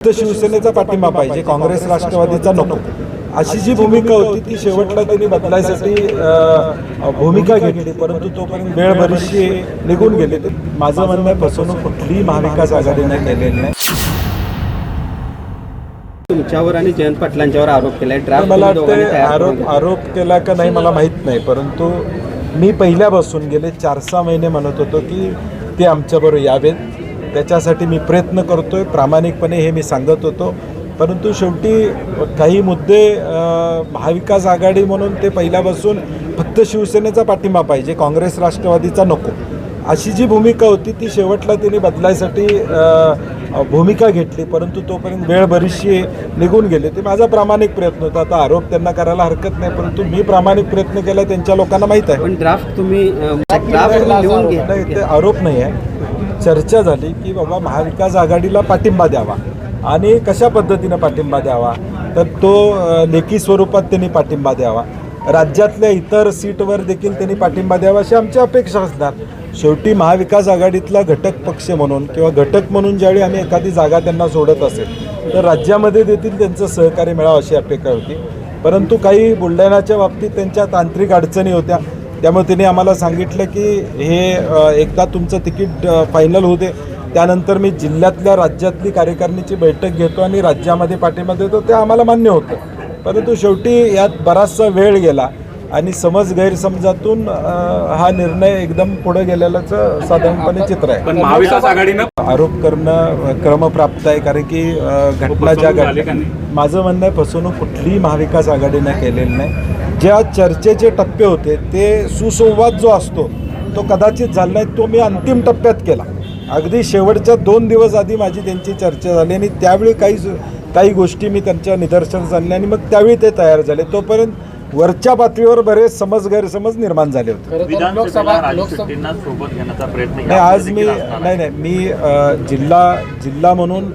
शिवसेनेचा पाठिंबा पाहिजे काँग्रेस राष्ट्रवादीचा नको. अशी जी भूमिका होती ती शेवटला त्यांनी बदलायसाठी भूमिका घेतली परंतु तोपर्यंत वेळ बरीचशी निघून गेली. माझं म्हणणं आहे फसवणूक कुठलीही महाविकास आघाडीने केलेली नाही. तुमच्यावर आणि जयंत पाटलांच्यावर आरोप केलाय. मला आरोप. आरोप केला का नाही मला माहीत नाही. परंतु मी पहिल्यापासून गेले चार सहा महिने म्हणत होतो की ते आमच्याबरोबर यावेत. त्याच्यासाठी मी प्रयत्न करतोय. प्रामाणिकपणे हे मी सांगत होतो. परंतु शेवटी काही मुद्दे महाविकास आघाडी म्हणून ते पहिल्यापासून फक्त शिवसेनेचा पाठिंबा पाहिजे काँग्रेस राष्ट्रवादीचा नको. अशी जी भूमिका होती ती शेवटला त्यांनी बदलायसाठी भूमिका घेतली. परंतु तोपर्यंत वेळ बरीचशी निघून गेली. ते माझा प्रामाणिक प्रयत्न होता. आता आरोप त्यांना करायला हरकत नाही परंतु मी प्रामाणिक प्रयत्न केला त्यांच्या लोकांना माहीत आहे. पण ड्राफ्ट तुम्ही ड्राफ्ट आरोप नाही आहे. चर्चा झाली की बाबा महाविकास आघाडीला पाठिंबा द्यावा आणि कशा पद्धतीनं पाठिंबा द्यावा तर तो लेखी स्वरूपात त्यांनी पाठिंबा द्यावा. राज्यातल्या इतर सीटवर देखील त्यांनी पाठिंबा द्यावा अशी आमची अपेक्षा असणार. शेवटी महाविकास आघाडीतला घटक पक्ष म्हणून किंवा घटक म्हणून ज्यावेळी आम्ही एखादी जागा त्यांना सोडत असेल तर राज्यामध्ये देखील त्यांचं सहकार्य मिळावं अशी अपेक्षा होती. परंतु काही बुलढाण्याच्या बाबतीत त्यांच्या तांत्रिक अडचणी होत्या. त्यामुळे त्यांनी आम्हाला सांगितलं की हे एकदा तुमचं तिकीट फायनल होऊ दे. त्यानंतर मी जिल्ह्यातल्या राज्यातली कार्यकारिणीची बैठक घेतो आणि राज्यामध्ये पाठिंबा देतो. ते आम्हाला मान्य होतं. परंतु शेवटी यात बराचसा वेळ गेला आणि समज गैरसमजातून हा निर्णय एकदम पुढे गेलेल्याचं साधारणपणे चित्र आहे. पण महाविकास आघाडीनं आरोप करणं क्रमप्राप्त आहे कारण की घटना ज्या घडल्या नाही? माझं म्हणणं आहे फसवणूक कुठलीही महाविकास आघाडीनं केलेली नाही. ज्या चर्चेचे टप्पे होते ते सुसंवाद जो असतो तो कदाचित झाला नाही तो मी अंतिम टप्प्यात केला. अगदी शेवटच्या दोन दिवस आधी माझी त्यांची चर्चा झाली आणि त्यावेळी काही काही गोष्टी मी त्यांच्या निदर्शनास आणल्या आणि मग त्यावेळी ते तयार झाले. तोपर्यंत वरच्या पातळीवर बरेच समज गैरसमज निर्माण झाले होते. नाही आज मी नाही. नाही मी जिल्हा जिल्हा म्हणून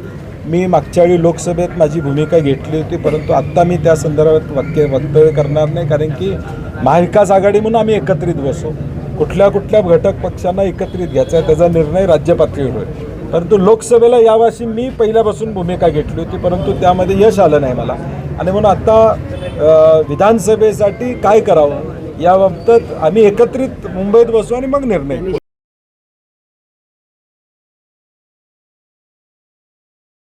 मी मागच्या वेळी लोकसभेत माझी भूमिका घेतली होती परंतु आत्ता मी त्या संदर्भात वाक्य वक्तव्य करणार नाही कारण की महाविकास आघाडी म्हणून आम्ही एकत्रित बसू. कुठल्या कुठल्या घटक पक्षांना एकत्रित घ्यायचा आहे त्याचा निर्णय राज्य पातळीवर होईल. परंतु लोकसभेला यावर्षी मी पहिल्यापासून भूमिका घेतली होती परंतु त्यामध्ये यश आलं नाही मला. आणि म्हणून आत्ता विधानसभेसाठी काय करावं? याबाबत आम्ही एकत्रित मुंबईत बसू आणि मग निर्णय